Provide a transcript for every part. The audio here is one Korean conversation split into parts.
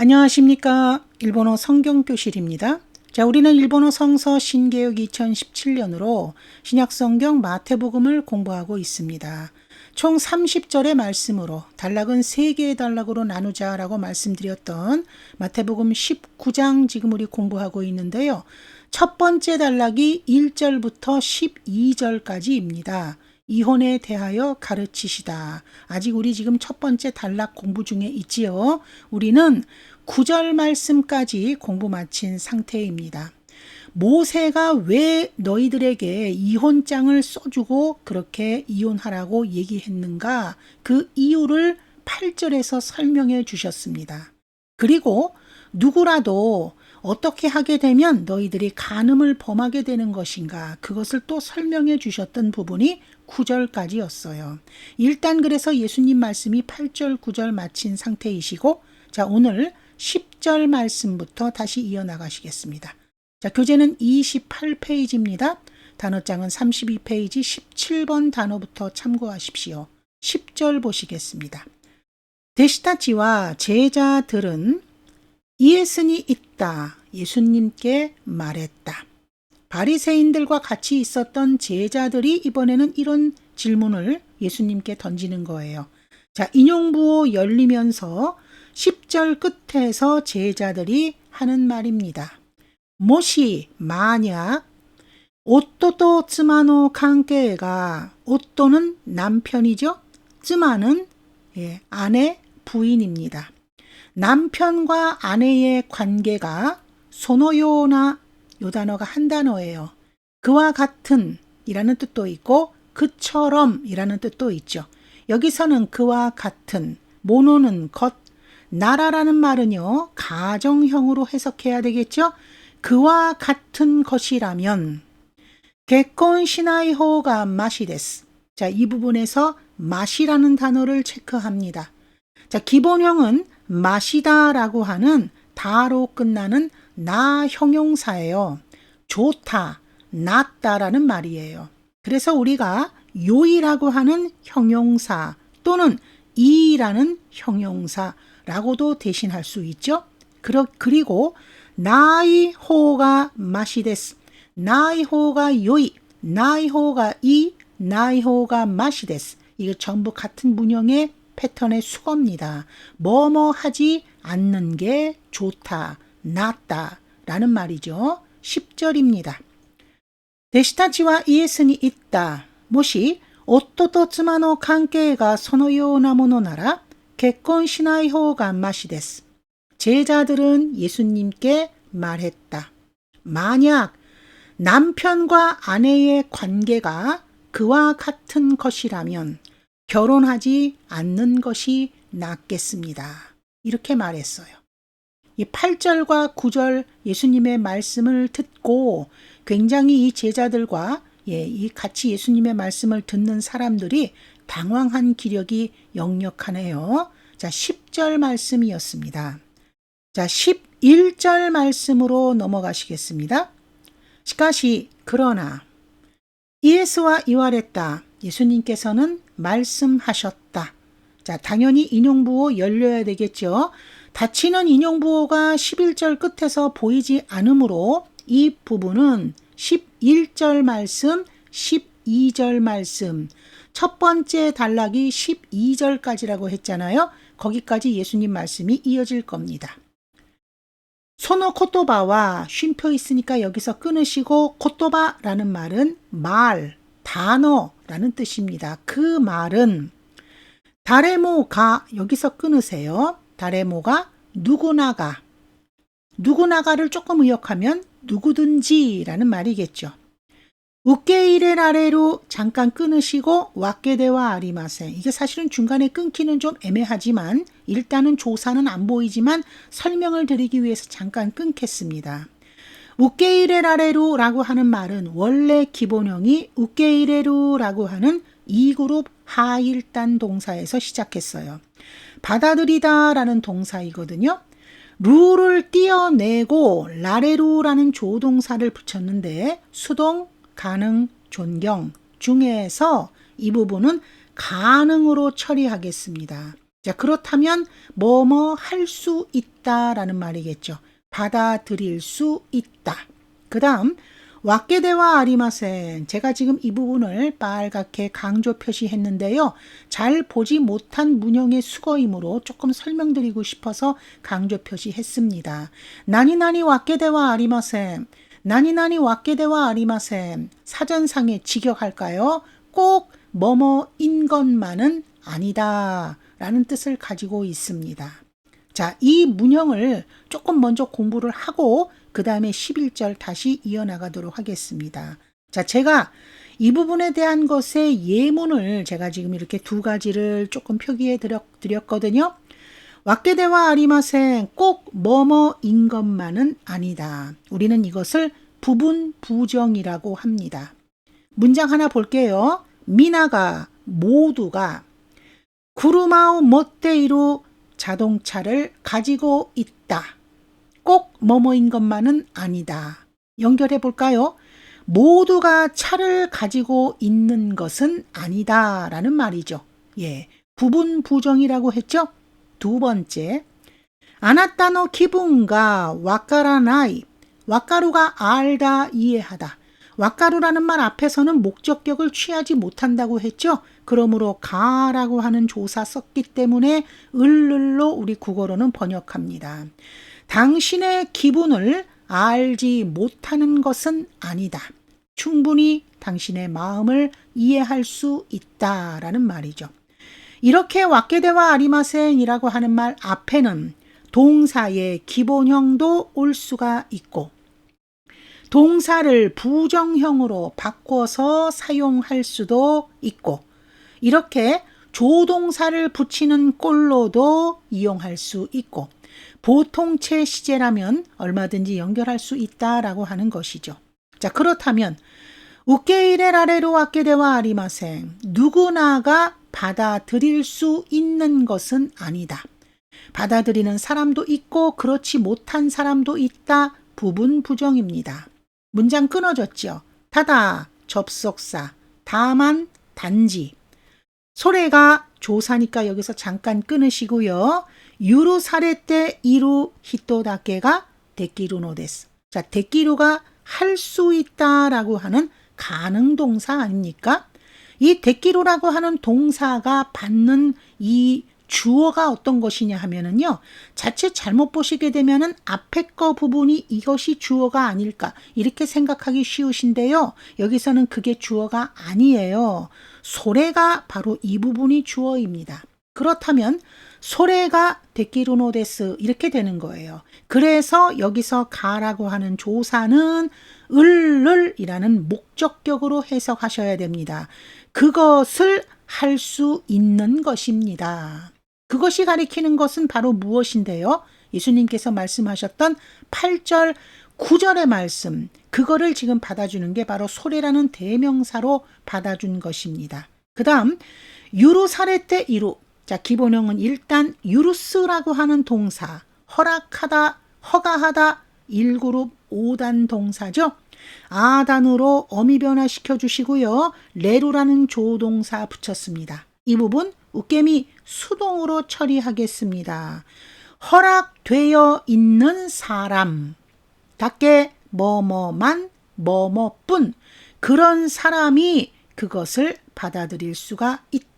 안녕하십니까. 일본어 성경교실입니다. 자, 우리는 일본어 성서 신개역 2017년으로 신약성경 마태복음을 공부하고 있습니다. 총 30절의 말씀으로 단락은 3개의 단락으로 나누자라고 말씀드렸던 마태복음 19장 지금 우리 공부하고 있는데요. 첫 번째 단락이 1절부터 12절까지입니다. 이혼에 대하여 가르치시다. 아직 우리 지금 첫 번째 단락 공부 중에 있지요. 우리는 9절 말씀까지 공부 마친 상태입니다. 모세가 왜 너희들에게 이혼장을 써주고 그렇게 이혼하라고 얘기했는가? 그 이유를 8절에서 설명해 주셨습니다. 그리고 누구라도 어떻게 하게 되면 너희들이 간음을 범하게 되는 것인가? 그것을 또 설명해 주셨던 부분이 9절까지였어요. 일단 그래서 예수님 말씀이 8절, 9절 마친 상태이시고, 자, 오늘 10절 말씀부터 다시 이어나가시겠습니다. 자, 교재는 28페이지입니다. 단어장은 32페이지 17번 단어부터 참고하십시오. 10절 보시겠습니다. 데시타치와 제자들은 이에슨이 있다. 예수님께 말했다. 바리새인들과 같이 있었던 제자들이 이번에는 이런 질문을 예수님께 던지는 거예요. 자, 인용부호 열리면서 10절 끝에서 제자들이 하는 말입니다. 모시 만약 오또또 쯔마노 관계가 오또는 남편이죠. 쯔마는 예, 아내 부인입니다. 남편과 아내의 관계가 소노요나 요 단어가 한 단어예요. 그와 같은 이라는 뜻도 있고 그처럼 이라는 뜻도 있죠. 여기서는 그와 같은 모노는 것 나라라는 말은요 가정형으로 해석해야 되겠죠. 그와 같은 것이라면 개콘 시나이호가 마시데스. 자, 이 부분에서 마시라는 단어를 체크합니다. 자, 기본형은 마시다라고 하는 다로 끝나는 나 형용사예요. 좋다, 낫다라는 말이에요. 그래서 우리가 요이라고 하는 형용사 또는 이라는 형용사라고도 대신할 수 있죠. 그리고 나이 호가 마시데스, 나이 호가 요이, 나이 호가 이, 나이 호가 마시데스. 이거 전부 같은 문형의 패턴의 수거입니다. 뭐뭐 하지 않는 게 좋다, 낫다 라는 말이죠. 10절입니다. 데시타치와 이에슨이 있다. 모시 夫と妻の関係がそのようなものなら結婚しない方がましです. 제자들은 예수님께 말했다. 만약 남편과 아내의 관계가 그와 같은 것이라면 결혼하지 않는 것이 낫겠습니다. 이렇게 말했어요. 이 8절과 9절 예수님의 말씀을 듣고 굉장히 이 제자들과 예, 이 같이 예수님의 말씀을 듣는 사람들이 당황한 기력이 역력하네요. 자, 10절 말씀이었습니다. 자, 11절 말씀으로 넘어가시겠습니다. 시카시 그러나 이에스와 이와랬다. 예수님께서는 말씀하셨다. 자, 당연히 인용부호 열려야 되겠죠. 닫히는 인용 부호가 11절 끝에서 보이지 않으므로 이 부분은 11절 말씀, 12절 말씀, 첫 번째 단락이 12절까지라고 했잖아요. 거기까지 예수님 말씀이 이어질 겁니다. 소노 코토바와 쉼표 있으니까 여기서 끊으시고 코토바라는 말은 말, 단어라는 뜻입니다. 그 말은 다레모가 여기서 끊으세요. 다레모가 누구나가 누구나가를 조금 의역하면 누구든지라는 말이겠죠. 우케이레 아래로 잠깐 끊으시고 왁게대와 아리마세. 이게 사실은 중간에 끊기는 좀 애매하지만 일단은 조사는 안 보이지만 설명을 드리기 위해서 잠깐 끊겠습니다. 우케이레 아래로라고 하는 말은 원래 기본형이 우케이레루라고 하는 2그룹 하일단 동사에서 시작했어요. 받아들이다라는 동사이거든요. 루를 띄어내고 라레루라는 조동사를 붙였는데 수동, 가능, 존경 중에서 이 부분은 가능으로 처리하겠습니다. 자, 그렇다면 뭐뭐 할 수 있다라는 말이겠죠. 받아들일 수 있다. 그 다음, 왁게대와 아리마센. 제가 지금 이 부분을 빨갛게 강조 표시했는데요. 잘 보지 못한 문형의 수거이므로 조금 설명드리고 싶어서 강조 표시했습니다. 나니나니 왁게대와 아리마센. 나니나니 왁게대와 아리마센. 사전상에 직역할까요? 꼭 뭐뭐인 것만은 아니다. 라는 뜻을 가지고 있습니다. 자, 이 문형을 조금 먼저 공부를 하고 그 다음에 11절 다시 이어나가도록 하겠습니다. 자, 제가 이 부분에 대한 것의 예문을 제가 지금 이렇게 두 가지를 조금 표기해 드렸, 드렸 거든요. 왁게대와 아리마생 꼭 뭐뭐인 것만은 아니다. 우리는 이것을 부분 부정이라고 합니다. 문장 하나 볼게요. 미나가 모두가 구루마우 멋대이로 자동차를 가지고 있다. 꼭 뭐뭐인 것만은 아니다. 연결해 볼까요? 모두가 차를 가지고 있는 것은 아니다. 라는 말이죠. 예. 부분 부정이라고 했죠? 두 번째. 아나타노 기분가 와카라나이. 와카루가 알다, 이해하다. 와카루라는 말 앞에서는 목적격을 취하지 못한다고 했죠? 그러므로 가라고 하는 조사 썼기 때문에 을을로 우리 국어로는 번역합니다. 당신의 기분을 알지 못하는 것은 아니다. 충분히 당신의 마음을 이해할 수 있다라는 말이죠. 이렇게 왁게대와 아리마센이라고 하는 말 앞에는 동사의 기본형도 올 수가 있고 동사를 부정형으로 바꿔서 사용할 수도 있고 이렇게 조동사를 붙이는 꼴로도 이용할 수 있고 보통체 시제라면 얼마든지 연결할 수 있다라고 하는 것이죠. 자, 그렇다면 우케이레 라레로 와케대와 아리마생 누구나가 받아들일 수 있는 것은 아니다. 받아들이는 사람도 있고 그렇지 못한 사람도 있다. 부분 부정입니다. 문장 끊어졌죠. 타다 접속사 다만 단지 소래가 조사니까 여기서 잠깐 끊으시고요. 유루 사례 때 이루 히토다케가 데끼루노 데스. 자, 데끼루가 할 수 있다라고 하는 가능 동사 아닙니까? 이 데끼루라고 하는 동사가 받는 이 주어가 어떤 것이냐 하면은요. 자칫 잘못 보시게 되면은 앞에 거 부분이 이것이 주어가 아닐까 이렇게 생각하기 쉬우신데요. 여기서는 그게 주어가 아니에요. 소래가 바로 이 부분이 주어입니다. 그렇다면 소래가 데키루노데스 이렇게 되는 거예요. 그래서 여기서 가라고 하는 조사는 을을이라는 목적격으로 해석하셔야 됩니다. 그것을 할 수 있는 것입니다. 그것이 가리키는 것은 바로 무엇인데요? 예수님께서 말씀하셨던 8절, 9절의 말씀, 그거를 지금 받아주는 게 바로 소래라는 대명사로 받아준 것입니다. 그 다음, 유루사레 때 이루. 자, 기본형은 일단 유루스라고 하는 동사, 허락하다, 허가하다, 1그룹 5단 동사죠. 아단으로 어미 변화시켜 주시고요. 레루라는 조동사 붙였습니다. 이 부분 웃개미 수동으로 처리하겠습니다. 허락되어 있는 사람. 닭게 뭐뭐만 뭐뭐뿐 그런 사람이 그것을 받아들일 수가 있다.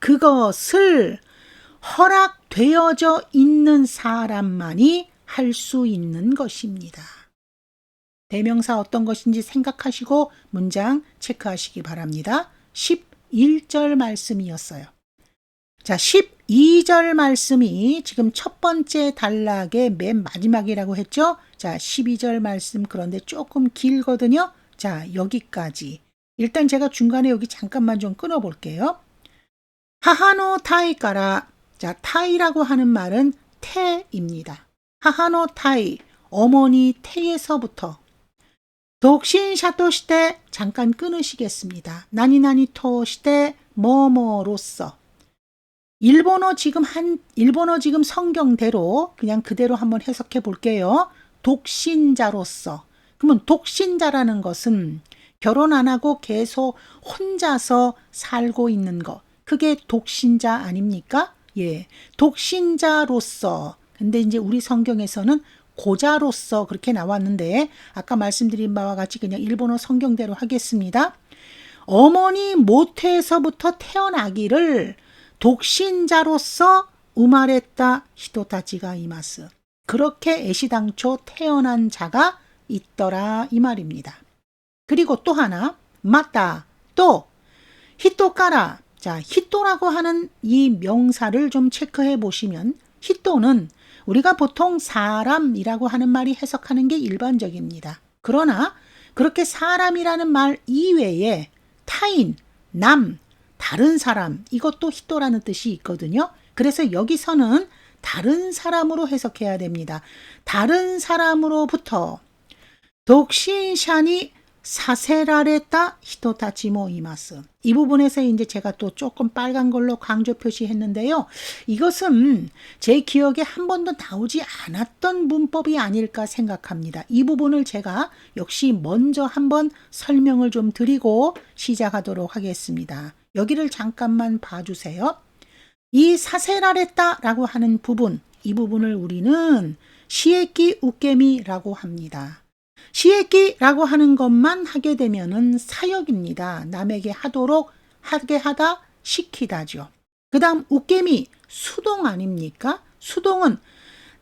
그것을 허락되어져 있는 사람만이 할 수 있는 것입니다. 대명사 어떤 것인지 생각하시고 문장 체크하시기 바랍니다. 11절 말씀이었어요. 자, 12절 말씀이 지금 첫 번째 단락의 맨 마지막이라고 했죠? 자, 12절 말씀 그런데 조금 길거든요. 자, 여기까지. 일단 제가 중간에 여기 잠깐만 좀 끊어 볼게요. 하하노 타이까라 자, 타이라고 하는 말은 태입니다. 하하노 타이, 어머니 태에서부터. 독신 샤토 시대 잠깐 끊으시겠습니다. 나니나니 토 시대 뭐뭐로서. 일본어 지금 한 일본어 지금 성경대로 그냥 그대로 한번 해석해 볼게요. 독신자로서. 그러면 독신자라는 것은 결혼 안 하고 계속 혼자서 살고 있는 거. 그게 독신자 아닙니까? 예. 독신자로서. 근데 이제 우리 성경에서는 고자로서 그렇게 나왔는데 아까 말씀드린 바와 같이 그냥 일본어 성경대로 하겠습니다. 어머니 모태에서부터 태어나기를 독신자로서 우마랬다 히토타치가 이마스. 그렇게 애시당초 태어난 자가 있더라 이 말입니다. 그리고 또 하나 맞다 또 히토까라 자 히토라고 하는 이 명사를 좀 체크해 보시면 히토는 우리가 보통 사람이라고 하는 말이 해석하는 게 일반적입니다. 그러나 그렇게 사람이라는 말 이외에 타인, 남, 다른 사람 이것도 히토라는 뜻이 있거든요. 그래서 여기서는 다른 사람으로 해석해야 됩니다. 다른 사람으로부터 독신샤니 사세라레타 히토타치모 이마스. 이 부분에서 이제 제가 또 조금 빨간 걸로 강조 표시했는데요. 이것은 제 기억에 한 번도 나오지 않았던 문법이 아닐까 생각합니다. 이 부분을 제가 역시 먼저 한번 설명을 좀 드리고 시작하도록 하겠습니다. 여기를 잠깐만 봐주세요. 이 사세라레타라고 하는 부분, 이 부분을 우리는 시에끼 우케미라고 합니다. 시에끼라고 하는 것만 하게 되면은 사역입니다. 남에게 하도록 하게 하다 시키다죠. 그 다음 우깨미 수동 아닙니까? 수동은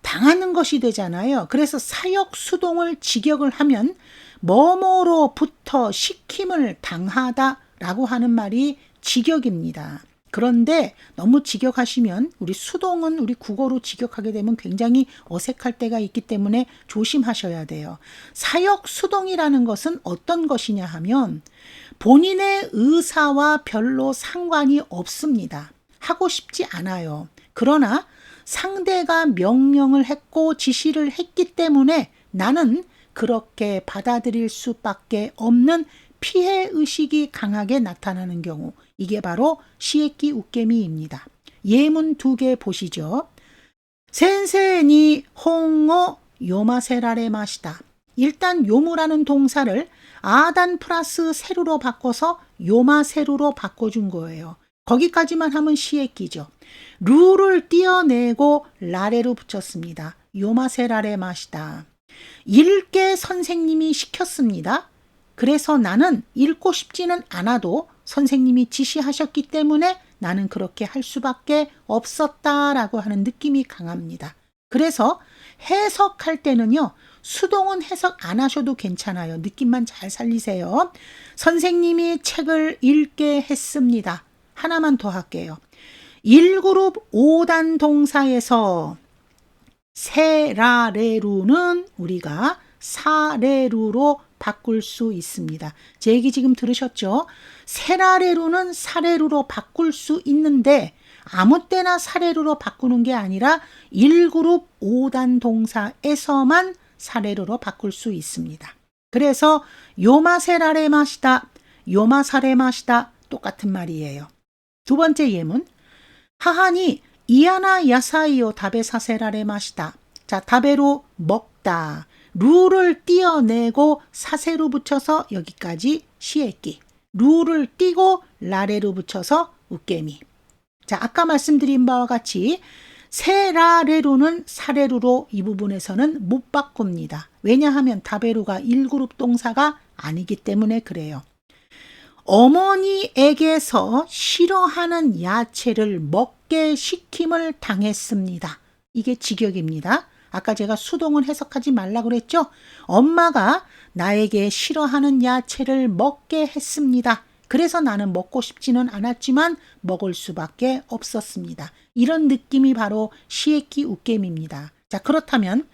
당하는 것이 되잖아요. 그래서 사역 수동을 직역을 하면 뭐뭐로부터 시킴을 당하다라고 하는 말이 직역입니다. 그런데 너무 직역하시면 우리 수동은 우리 국어로 직역하게 되면 굉장히 어색할 때가 있기 때문에 조심하셔야 돼요. 사역 수동이라는 것은 어떤 것이냐 하면 본인의 의사와 별로 상관이 없습니다. 하고 싶지 않아요. 그러나 상대가 명령을 했고 지시를 했기 때문에 나는 그렇게 받아들일 수밖에 없는 피해 의식이 강하게 나타나는 경우 이게 바로 시에끼 우케미입니다. 예문 두 개 보시죠. 센세니 홍어 요마세라레 마시다. 일단 요무라는 동사를 아단 플러스 세루로 바꿔서 요마세루로 바꿔준 거예요. 거기까지만 하면 시에끼죠. 루를 띄어내고 라레로 붙였습니다. 요마세라레 마시다. 읽게 선생님이 시켰습니다. 그래서 나는 읽고 싶지는 않아도 선생님이 지시하셨기 때문에 나는 그렇게 할 수밖에 없었다라고 하는 느낌이 강합니다. 그래서 해석할 때는요, 수동은 해석 안 하셔도 괜찮아요. 느낌만 잘 살리세요. 선생님이 책을 읽게 했습니다. 하나만 더 할게요. 1그룹 5단 동사에서 세라레루는 우리가 사레루로 바꿀 수 있습니다. 제 얘기 지금 들으셨죠? 세라레루는 사레루로 바꿀 수 있는데 아무 때나 사레루로 바꾸는 게 아니라 1그룹 5단 동사에서만 사레루로 바꿀 수 있습니다. 그래서 요마세라레 마시다, 요마사레 마시다 똑같은 말이에요. 두 번째 예문 하하니 이하나 야사이오 다베 사세라레 마시다. 자, 다베로 먹다. 루를 띄어내고 사세로 붙여서 여기까지 시에끼. 루를 띄고 라레로 붙여서 우깨미. 자, 아까 말씀드린 바와 같이 세라레루는 사레루로 이 부분에서는 못 바꿉니다. 왜냐하면 다베루가 1그룹 동사가 아니기 때문에 그래요. 어머니에게서 싫어하는 야채를 먹게 시킴을 당했습니다. 이게 직역입니다. 아까 제가 수동을 해석하지 말라 그랬죠? 엄마가 나에게 싫어하는 야채를 먹게 했습니다. 그래서 나는 먹고 싶지는 않았지만 먹을 수밖에 없었습니다. 이런 느낌이 바로 시에키 우겜입니다. 자, 그렇다면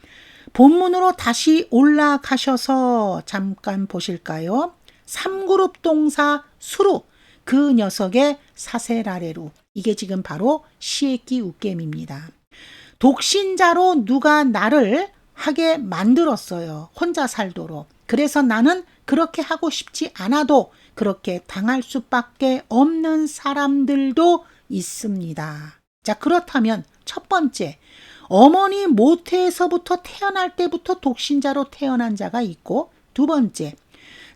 본문으로 다시 올라가셔서 잠깐 보실까요? 3그룹 동사 수로 그 녀석의 사세라레루. 이게 지금 바로 시에끼 우겜입니다. 독신자로 누가 나를 하게 만들었어요. 혼자 살도록. 그래서 나는 그렇게 하고 싶지 않아도 그렇게 당할 수밖에 없는 사람들도 있습니다. 자, 그렇다면 첫 번째, 어머니 모태에서부터 태어날 때부터 독신자로 태어난 자가 있고, 두 번째,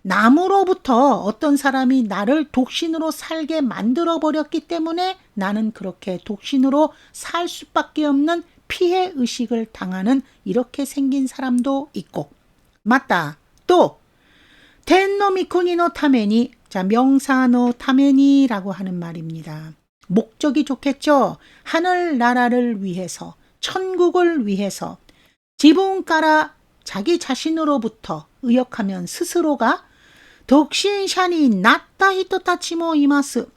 남으로부터 어떤 사람이 나를 독신으로 살게 만들어 버렸기 때문에 나는 그렇게 독신으로 살 수밖에 없는 피해 의식을 당하는 이렇게 생긴 사람도 있고 맞다 또 텐노미쿠니노 타메니 자 명사노 타메니라고 하는 말입니다. 목적이 좋겠죠. 하늘 나라를 위해서 천국을 위해서 지붕가라 자기 자신으로부터 의역하면 스스로가 이마스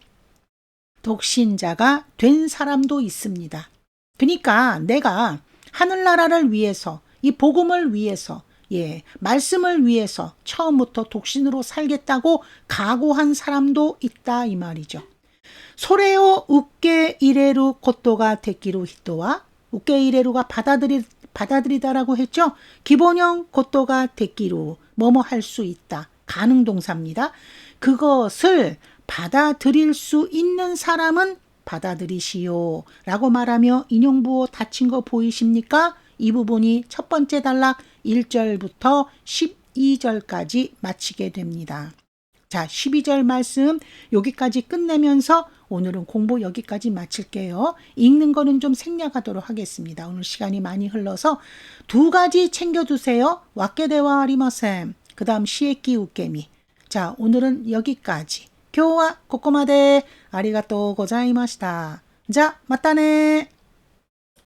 독신자가 된 사람도 있습니다. 그러니까 내가 하늘나라를 위해서 이 복음을 위해서 예, 말씀을 위해서 처음부터 독신으로 살겠다고 각오한 사람도 있다 이 말이죠. 소레오 우케 이레루 코토가 데키루 히토와 우케 이레루가 받아들이 받아들이다라고 했죠. 기본형 코토가 데키루 뭐뭐 할 수 있다. 가능 동사입니다. 그것을 받아들일 수 있는 사람은 받아들이시오. 라고 말하며 인용부호 닫힌 거 보이십니까? 이 부분이 첫 번째 단락 1절부터 12절까지 마치게 됩니다. 자, 12절 말씀 여기까지 끝내면서 오늘은 공부 여기까지 마칠게요. 읽는 거는 좀 생략하도록 하겠습니다. 오늘 시간이 많이 흘러서 두 가지 챙겨두세요. 왁게대와 아리마셈. 그 다음 시에끼 우케미. 자, 오늘은 여기까지. 교와 고코마데 아리가또 고자이마시다. 자, 맞다네.